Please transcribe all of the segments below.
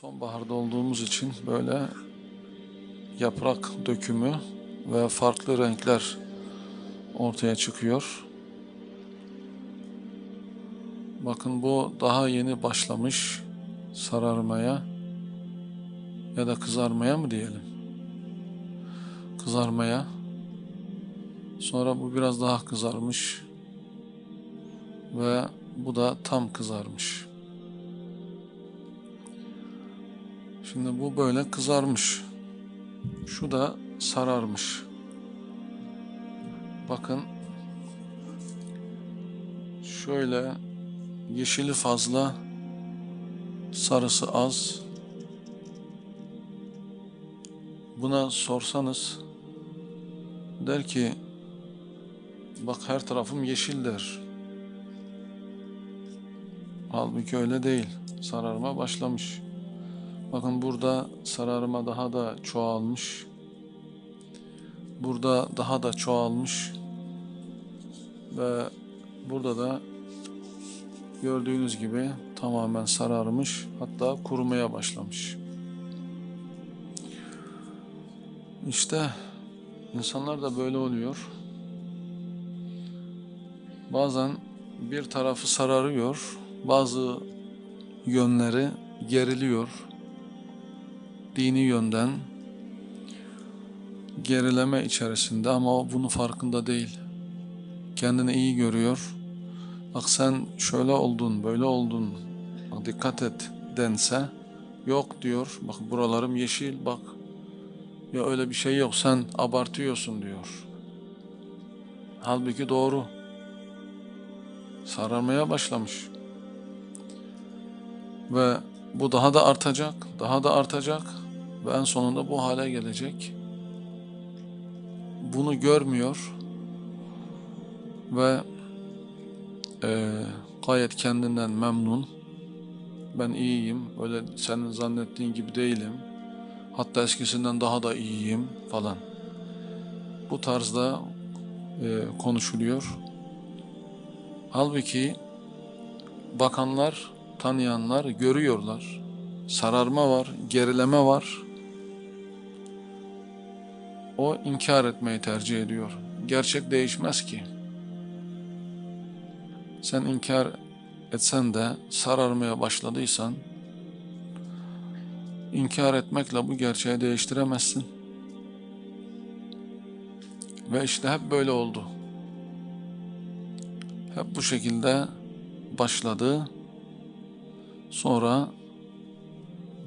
Sonbaharda olduğumuz için böyle yaprak dökümü ve farklı renkler ortaya çıkıyor. Bakın bu daha yeni başlamış sararmaya ya da kızarmaya mı diyelim? Kızarmaya. Sonra bu biraz daha kızarmış ve bu da tam kızarmış. Şimdi bu böyle kızarmış. Şu da sararmış. Bakın şöyle yeşili fazla, sarısı az. Buna sorsanız der ki bak her tarafım yeşil der. Halbuki öyle değil. Sararma başlamış. Bakın burada sararma daha da çoğalmış. Burada daha da çoğalmış. Ve burada da gördüğünüz gibi tamamen sararmış. Hatta kurumaya başlamış. İşte insanlar da böyle oluyor. Bazen bir tarafı sararıyor, bazı yönleri geriliyor. Dini yönden gerileme içerisinde ama o bunun farkında değil. Kendini iyi görüyor. Bak sen şöyle oldun, böyle oldun. Bak dikkat et dense yok diyor. Bak buralarım yeşil bak. Ya öyle bir şey yok sen abartıyorsun diyor. Halbuki doğru. Sararmaya başlamış. Ve bu daha da artacak, daha da artacak ve en sonunda bu hale gelecek. Bunu görmüyor ve eee, gayet kendinden memnun. Ben iyiyim, öyle senin zannettiğin gibi değilim. Hatta eskisinden daha da iyiyim falan. Bu tarzda eee, konuşuluyor. Halbuki bakanlar, tanıyanlar görüyorlar. Sararma var, gerileme var. O inkar etmeyi tercih ediyor. Gerçek değişmez ki. Sen inkar etsen de sararmaya başladıysan inkar etmekle bu gerçeği değiştiremezsin. Ve işte hep böyle oldu. Hep bu şekilde başladı. Sonra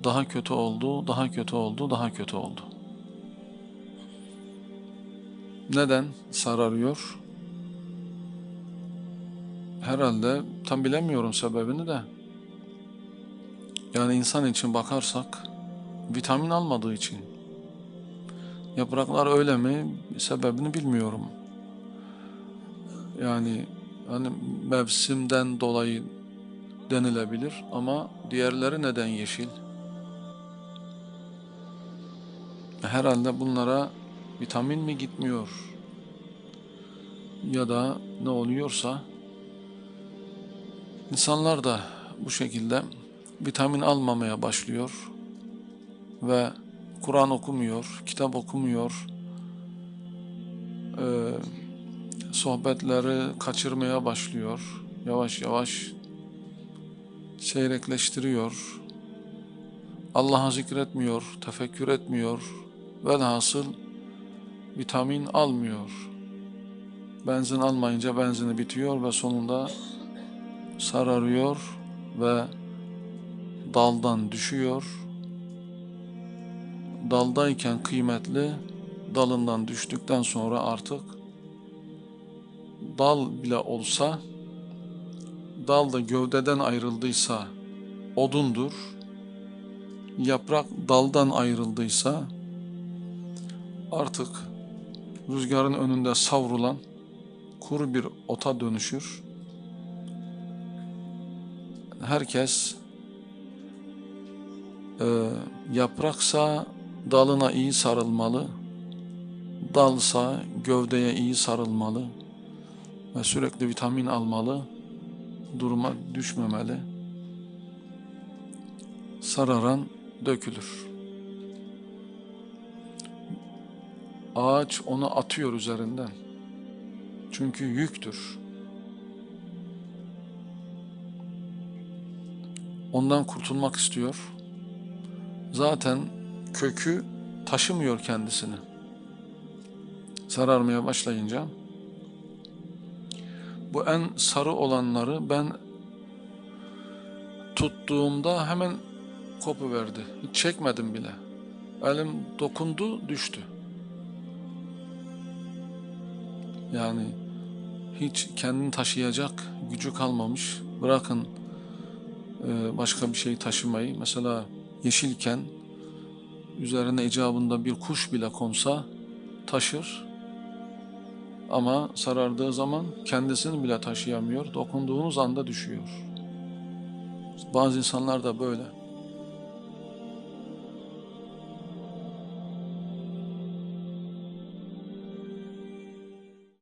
daha kötü oldu, daha kötü oldu, daha kötü oldu. Neden sararıyor? Herhalde tam bilemiyorum sebebini de. Yani insan için bakarsak vitamin almadığı için. Yapraklar öyle mi? Sebebini bilmiyorum. Yani hani mevsimden dolayı denilebilir ama diğerleri neden yeşil? Herhalde bunlara vitamin mi gitmiyor? Ya da ne oluyorsa insanlar da bu şekilde vitamin almamaya başlıyor ve Kur'an okumuyor, kitap okumuyor, eee, sohbetleri kaçırmaya başlıyor. Yavaş yavaş seyrekleştiriyor. Allah'ı zikretmiyor, tefekkür etmiyor. Velhasıl vitamin almıyor. Benzin almayınca benzini bitiyor ve sonunda sararıyor ve daldan düşüyor. Daldayken kıymetli, dalından düştükten sonra artık dal bile olsa dal da gövdeden ayrıldıysa odundur. Yaprak daldan ayrıldıysa artık rüzgarın önünde savrulan kuru bir ota dönüşür. Herkes e, yapraksa dalına iyi sarılmalı, dalsa gövdeye iyi sarılmalı ve sürekli vitamin almalı duruma düşmemeli. Sararan dökülür. Ağaç onu atıyor üzerinden. Çünkü yüktür. Ondan kurtulmak istiyor. Zaten kökü taşımıyor kendisini. Sararmaya başlayınca bu en sarı olanları ben tuttuğumda hemen kopuverdi. Hiç çekmedim bile. Elim dokundu, düştü. Yani hiç kendini taşıyacak gücü kalmamış. Bırakın e, başka bir şey taşımayı. Mesela yeşilken üzerine icabında bir kuş bile konsa taşır. Ama sarardığı zaman kendisini bile taşıyamıyor. Dokunduğunuz anda düşüyor. Bazı insanlar da böyle.